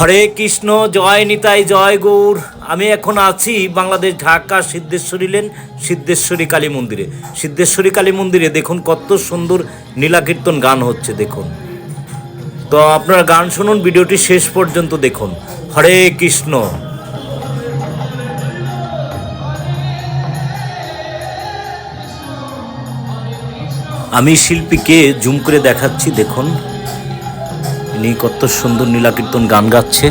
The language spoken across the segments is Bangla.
হরে কৃষ্ণ, জয় নিতাই, জয় গৌর। আমি এখন আছি বাংলাদেশ ঢাকা সিদ্ধেশ্বরী লেন, সিদ্ধেশ্বরী কালী মন্দিরে। সিদ্ধেশ্বরী কালী মন্দিরে দেখুন কত সুন্দর নীলাকীর্তন গান হচ্ছে, দেখুন। তো আপনারা গান শুনুন, ভিডিওটি শেষ পর্যন্ত দেখুন। হরে কৃষ্ণ। আমি শিল্পীকে জুম করে দেখাচ্ছি, দেখুন। ইনি কত সুন্দর নীলাকীর্তন গান গাচ্ছে।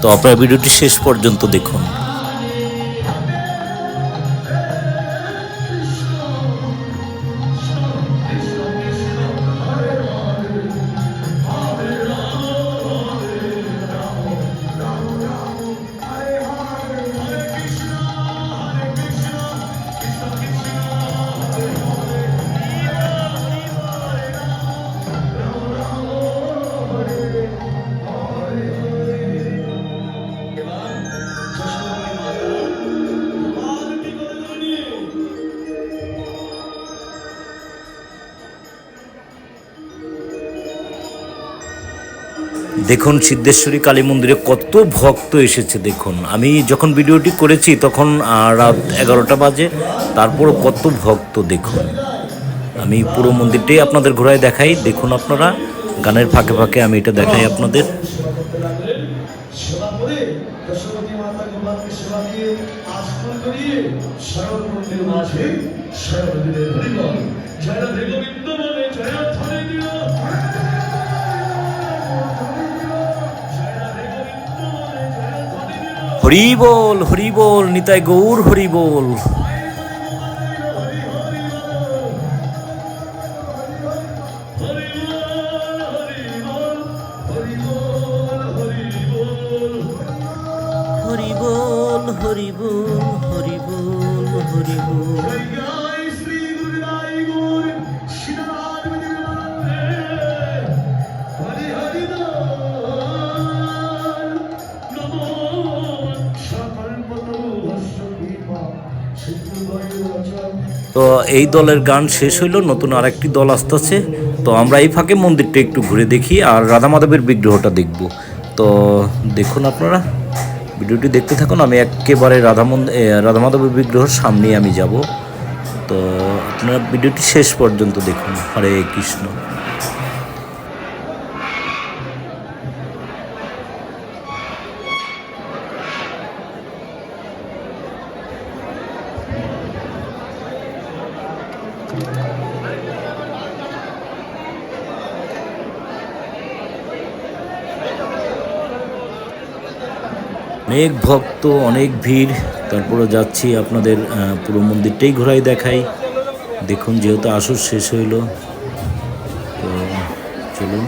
তো আপনার ভিডিওটি শেষ পর্যন্ত দেখুন। দেখুন সিদ্ধেশ্বরী কালী মন্দিরে কত ভক্ত এসেছে, দেখুন। আমি যখন ভিডিওটি করেছি তখন রাত এগারোটা বাজে, তারপরও কত ভক্ত, দেখুন। আমি পুরো মন্দিরটাই আপনাদের ঘোরায় দেখাই, দেখুন আপনারা। গানের ফাঁকে ফাঁকে আমি এটা দেখাই আপনাদের। হরি বল হরি বল নিতাই গৌর হরি বল হরি বল হরি তো এই দলের গান শেষ হইল, নতুন আরেকটি দল আসতেছে। তো আমরা এই ফাঁকে মন্দিরটা একটু ঘুরে দেখি আর রাধা মাধবের বিগ্রহটা দেখব। তো দেখুন আপনারা, ভিডিওটি দেখতে থাকুন, আমি একেবারে রাধা রাধা মাধবের বিগ্রহের সামনেই আমি যাব। তো আপনারা ভিডিওটি শেষ পর্যন্ত দেখুন। হরে কৃষ্ণ। অনেক ভক্ত, অনেক ভিড়। তারপরে যাচ্ছি আপনাদের পুরো মন্দিরটাই ঘোরাই দেখাই। দেখুন যেহেতু আসর শেষ হইল, তো চলুন।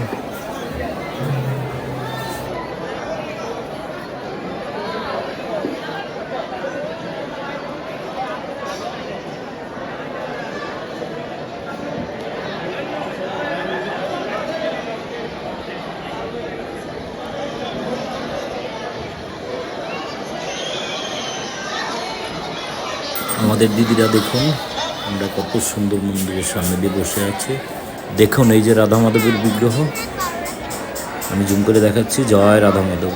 আমাদের দিদিরা দেখুন, আমরা কত সুন্দর মন্দিরের সামনে দিয়ে বসে আছি। দেখুন, এই যে রাধা মাধবের বিগ্রহ। আমি জুম করে দেখাচ্ছি। জয় রাধা মাধব।